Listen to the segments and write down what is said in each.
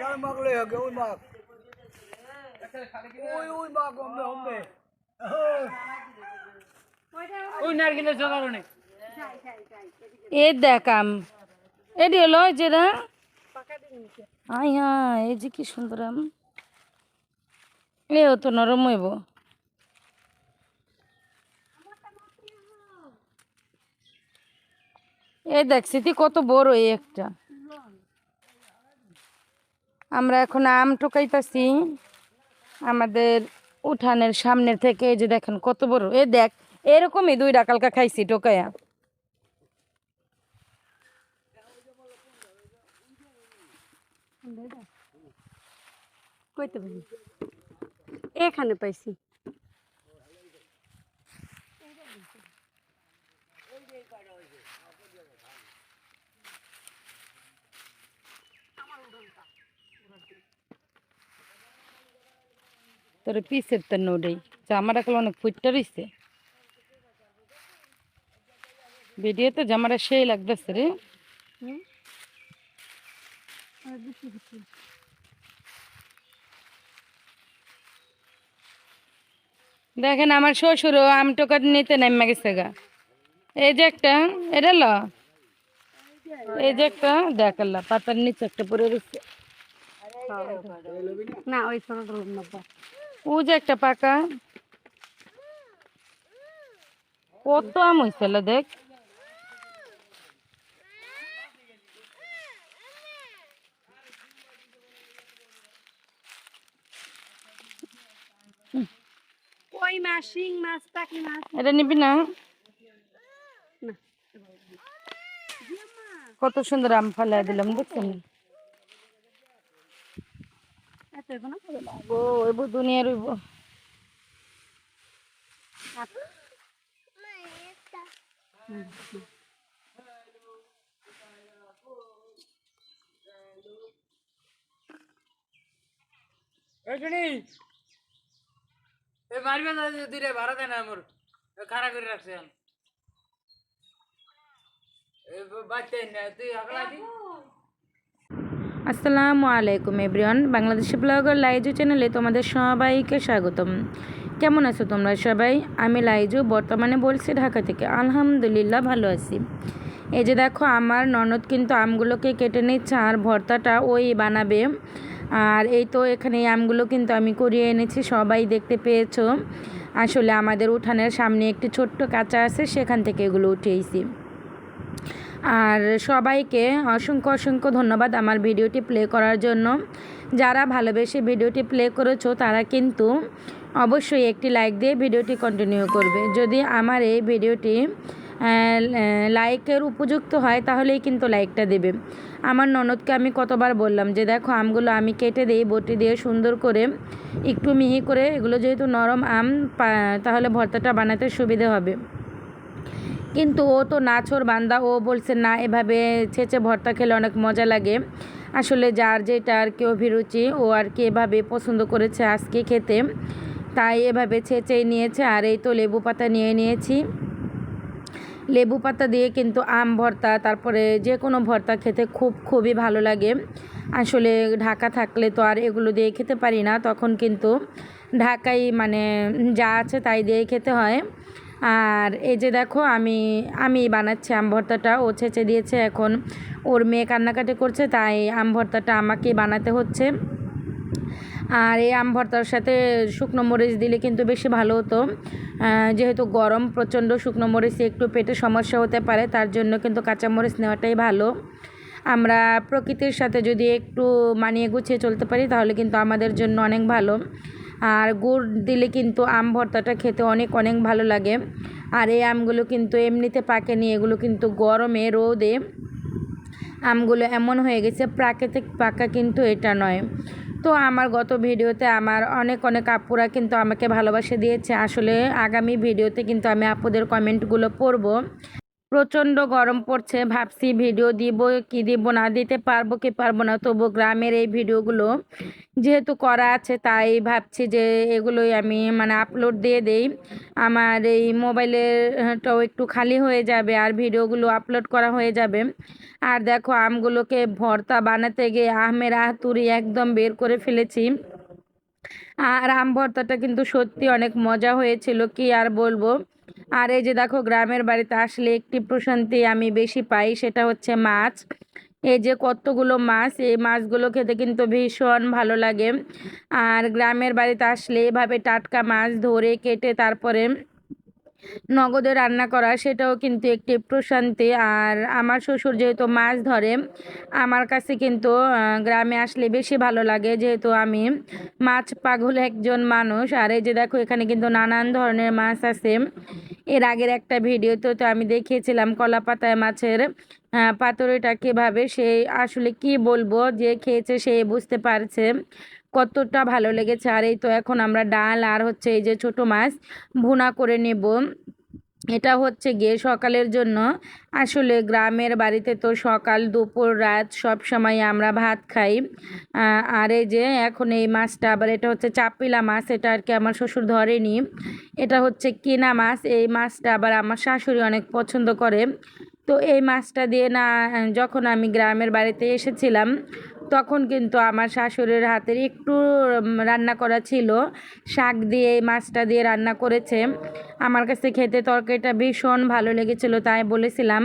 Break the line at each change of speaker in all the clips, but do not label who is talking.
Dal mak le ke ui mak. Ui ui mak ombe ombe.
ওই নারকেলের জোগাড় নেই
এ দেখাম এটি হলো যেটা আই হ্যাঁ এই যে কি সুন্দর আম। এও তো নরম হইব। এই দেখ স্মৃতি কত বড় এই একটা। আমরা এখন আম ঠুকাইতেছি। আমাদের উঠানের সামনের থেকে এই যে দেখেন কত বড়। এ দেখ, এরকমই দুই ডাকালকা খাইছি টোকাইয়া
কইতে এখানে পাইছি।
তোর পিসের তো নোডেই। জামাটা গুলো অনেক ফুটটা রইছে। ভিডিওতে জামাটা সেই লাগতেছে রে। দেখেন আমার শ্বশুরও আম টোকা নিতে নামে গেছে গা। এই যে একটা এটা ল। এই যে একটা দেখাল্লা পাতার নিচে একটা পরে রয়েছে
না ওই বা।
ও যে একটা পাকা। কত আম হয়েছিল দেখ।
কই মাছ শিং মাছ টাকি মাছ?
এটা নিবি না? কত সুন্দর আম ফালাই দিলাম দেখছেন?
এত এখন
ও এব দুনিয়া রইব
এ মারবে না যদি রে ভাড়া দেয় না আমার খাড়া করে রাখছে এখন। এ বাচ্চা না তুই আগলা দি
আসসালামু আলাইকুম এভরিওয়ান। বাংলাদেশি ব্লগার লাইজু চ্যানেলে তোমাদের সবাইকে স্বাগতম। কেমন আছো তোমরা সবাই? আমি লাইজু, বর্তমানে বলছি ঢাকা থেকে। আলহামদুলিল্লাহ ভালো আছি। এই যে দেখো, আমার ননদ কিন্তু আমগুলোকে কেটে নিচ্ছে আর ভর্তাটা ওই বানাবে। আর এই তো এখানে এই আমগুলো কিন্তু আমি করিয়ে এনেছি, সবাই দেখতে পেয়েছ। আসলে আমাদের উঠানের সামনে একটি ছোট্ট কাঁচা আছে, সেখান থেকে এগুলো উঠিয়েছি। আর সবাইকে অসংখ্য অসংখ্য ধন্যবাদ আমার ভিডিওটি প্লে করার জন্য। যারা ভালোবেসে ভিডিওটি প্লে করেছ, তারা কিন্তু অবশ্যই একটি লাইক দিয়ে ভিডিওটি কন্টিনিউ করবে। যদি আমার এই ভিডিওটি লাইকের উপযুক্ত হয়, তাহলেই কিন্তু লাইকটা দেবে। আমার ননদকে আমি কতবার বললাম যে, দেখো, আমগুলো আমি কেটে দিই, বটি দিয়ে সুন্দর করে একটু মিহি করে, এগুলো যেহেতু নরম আম তাহলে ভর্তাটা বানাতে সুবিধে হবে। কিন্তু ও তো নাছোর বান্দা, ও বলছে, না, এভাবে ছেঁচে ভর্তা খেলে অনেক মজা লাগে। আসলে যার যেটা আর কি অভিরুচি, ও আর কি এভাবে পছন্দ করেছে আজকে খেতে। তাই এভাবে ছেঁচেই নিয়েছে, আর এই তো লেবু পাতা নিয়ে নিয়েছি। লেবু পাতা দিয়ে কিন্তু আম ভর্তা, তারপরে যে কোনো ভর্তা খেতে খুব, খুবই ভালো লাগে। আসলে ঢাকা থাকলে তো আর এগুলো দিয়ে খেতে পারি না, তখন কিন্তু ঢাকাই মানে যা আছে তাই দিয়ে খেতে হয়। আর এই যে দেখো, আমি আমি বানাচ্ছি আম ভর্তাটা। ও ছেঁচে দিয়েছে এখন। ওর মেয়ে কান্নাকাটি করছে, তাই আম ভর্তাটা আমাকেই বানাতে হচ্ছে। আর এই আম ভর্তার সাথে শুকনো মরিচ দিলে কিন্তু বেশি ভালো হতো। যেহেতু গরম, প্রচণ্ড শুকনো মরিচ একটু পেটে সমস্যা হতে পারে, তার জন্য কিন্তু কাঁচা মরিচ নেওয়াটাই ভালো। আমরা প্রকৃতির সাথে যদি একটু মানিয়ে গুছিয়ে চলতে পারি, তাহলে কিন্তু আমাদের জন্য অনেক ভালো। আর গুড় দিলে কিন্তু আম ভর্তাটা খেতে অনেক অনেক ভালো লাগে। আর এই আমগুলো কিন্তু এমনিতে পাকেনি, এগুলো কিন্তু গরমে রোদে। আমগুলো এমন হয়ে গেছে, প্রাকৃতিক পাকা কিন্তু এটা নয়। তো আমার গত ভিডিওতে আমার অনেক অনেক আপুরা কিন্তু আমাকে ভালোবাসা দিয়েছে। আসলে আগামী ভিডিওতে কিন্তু আমি আপুদের কমেন্টগুলো পড়ব। প্রচণ্ড গরম পড়ছে। ভাবছি ভিডিও দিব কি দিব না, দিতে পারব কি পারব না। তবু গ্রামের এই ভিডিওগুলো যেহেতু করা আছে, তাই ভাবছি যে এগুলোই আমি মানে আপলোড দিয়ে দেই। আমার এই মোবাইলেরটাও একটু খালি হয়ে যাবে আর ভিডিওগুলো আপলোড করা হয়ে যাবে। আর দেখো আমগুলোকে ভর্তা বানাতে গিয়ে আমের আতুরি একদম বের করে ফেলেছি। আর আম ভর্তাটা কিন্তু সত্যি অনেক মজা হয়েছিল, কি আর বলব। আর এই যে দেখো, গ্রামের বাড়িতে আসলে একটি প্রশান্তি আমি বেশি পাই, সেটা হচ্ছে মাছ। এই যে কতগুলো মাছ, এই মাছগুলো খেতে কিন্তু ভীষণ ভালো লাগে। আর গ্রামের বাড়িতে আসলে এভাবে টাটকা মাছ ধরে কেটে তারপরে নগদে রান্না করা, সেটাও কিন্তু একটি প্রশান্তি। আর আমার শ্বশুর যেহেতু মাছ ধরে, আমার কাছে কিন্তু গ্রামে আসলে বেশি ভালো লাগে। যেহেতু আমি মাছ পাগল একজন মানুষ, আর এই যে দেখো, এখানে কিন্তু নানান ধরনের মাছ আছে। এর আগের একটা ভিডিওতে তো তো আমি দেখিয়েছিলাম কলা পাতায় মাছের পাতুরিটা কীভাবে সে আসলে কি বলব, যে খেয়েছে সে বুঝতে পারছে। কতটা ভালো লেগেছে। আর এই তো এখন আমরা ডাল আর হচ্ছে এই যে ছোট মাছ ভুনা করে নেব। এটা হচ্ছে গিয়ে সকালের জন্য। আসলে গ্রামের বাড়িতে তো সকাল, দুপুর, রাত সব সময় আমরা ভাত খাই। আর এই যে এখন এই মাছটা আবার এটা হচ্ছে চাপিলা মাছ, এটা আর কি আমার শ্বশুর ধরেনি। এটা হচ্ছে কিনা মাছ, এই মাছটা আবার আমার শাশুড়ি অনেক পছন্দ করে। তো এই মাছটা দিয়ে না, যখন আমি গ্রামের বাড়িতে এসেছিলাম তখন কিন্তু আমার শাশুড়ির হাতের একটু রান্না করা ছিল। শাক দিয়ে, মাছটা দিয়ে রান্না করেছে। আমার কাছে খেতে তরকারিটা ভীষণ ভালো লেগেছিল, তাই বলেছিলাম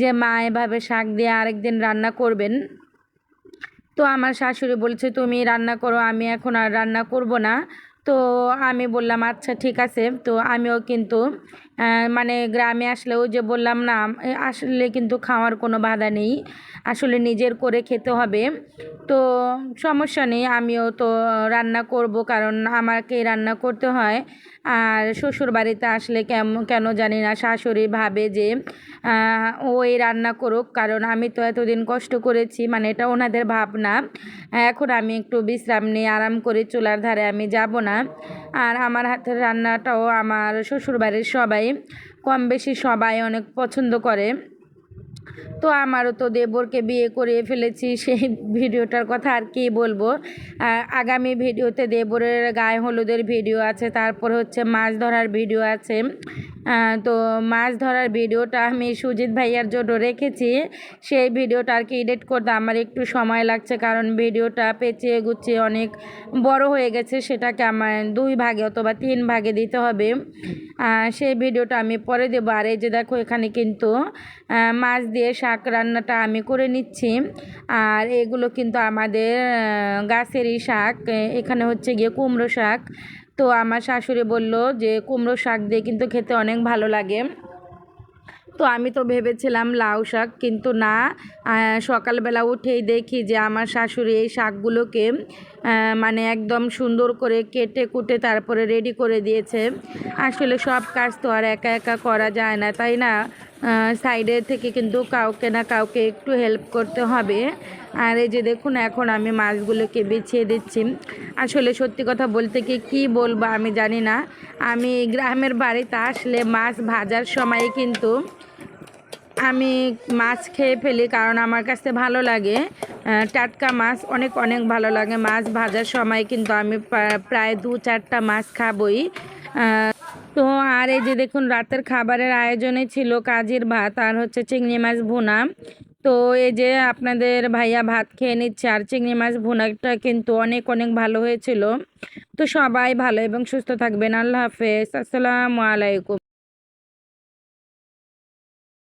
যে মা এভাবে শাক দিয়ে আরেকদিন রান্না করবেন। তো আমার শাশুড়ি বলছে, তুমি রান্না করো, আমি এখন আর রান্না করব না। তো আমি বললাম আচ্ছা ঠিক আছে। তো আমিও কিন্তু মানে গ্রামে আসলেও যে বললাম না আসলে কিন্তু খাওয়ার কোনো বাধা নেই। আসলে নিজের করে খেতে হবে। তো সমস্যা নেই, আমিও তো রান্না করব, কারণ আমাকে রান্না করতে হয়। আর শ্বশুর বাড়িতে আসলে কেমন কেন জানি না শাশুড়ি ভাবে যে আহ, ওই রান্না করুক কারণ আমি তো এতদিন কষ্ট করেছি মানে এটা ওনাদের ভাবনা। এখন আমি একটু বিশ্রাম নিয়ে আরাম করে চুলার ধারে আমি যাব না। আর আমার হাতের রান্নাটাও আমার শ্বশুরবাড়ির সবাই কম বেশি সবাই অনেক পছন্দ করে। তো আমারও তো দেবরকে বিয়ে করিয়ে ফেলেছি, সেই ভিডিওটার কথা আর কি বলব। আগামী ভিডিওতে দেবরের গায়ে হলুদের ভিডিও আছে, তারপরে হচ্ছে মাছ ধরার ভিডিও আছে। তো মাছ ধরার ভিডিওটা আমি সুজিত ভাইয়ার জন্য রেখেছি, সেই ভিডিওটা আর কি এডিট করতে আমার একটু সময় লাগছে, কারণ ভিডিওটা পেঁচিয়ে গুছিয়ে অনেক বড় হয়ে গেছে, সেটাকে আমার দুই ভাগে অথবা তিন ভাগে দিতে হবে। সেই ভিডিওটা আমি পরে দেবো, আর এই যে দেখো এখানে কিন্তু মাছ দিয়ে রান্নাটা আমি করে নিচ্ছি। আর এগুলো কিন্তু আমাদের গাছেরই শাক। এখানে হচ্ছে গিয়ে কুমড়ো শাক। তো আমার শাশুড়ি বলল যে, কুমড়ো শাক দিয়ে কিন্তু খেতে অনেক ভালো লাগে। তো আমি তো ভেবেছিলাম লাউ শাক, কিন্তু না। সকালবেলা উঠেই দেখি যে, আমার শাশুড়ি এই শাকগুলোকে মানে একদম সুন্দর করে কেটে কুটে তারপরে রেডি করে দিয়েছে। আসলে সব কাজ তো আর একা একা করা যায় না, তাই না? সাইডে থেকে কিন্তু কাউকে না কাউকে একটু হেল্প করতে হবে। আর এই যে দেখুন, এখন আমি মাছগুলোকে বিছিয়ে দিচ্ছি। আসলে সত্যি কথা বলতে কি, কী বলব আমি জানি না। আমি গ্রামের বাড়িতে আসলে মাছ ভাজার সময় কিন্তু আমি মাছ খেয়ে ফেলি কারণ আমার কাছে ভালো লাগে। টাটকা মাছ অনেক অনেক ভালো লাগে। মাছ ভাজার সময় কিন্তু আমি প্রা- প্রায় দু চারটা মাছ খাবই। তো আর এই যে দেখুন, রাতের খাবারের আয়োজনে ছিল কাজির ভাত আর হচ্ছে চিংড়ি মাছ ভুনা। তো এই যে আপনাদের ভাইয়া ভাত খেয়ে নিচ্ছে আর চিংড়ি মাছ ভুনাটা কিন্তু অনেক অনেক ভালো হয়েছিল। তো সবাই ভালো এবং সুস্থ থাকবেন। আল্লাহ হাফেজ। আসসালামু আলাইকুম।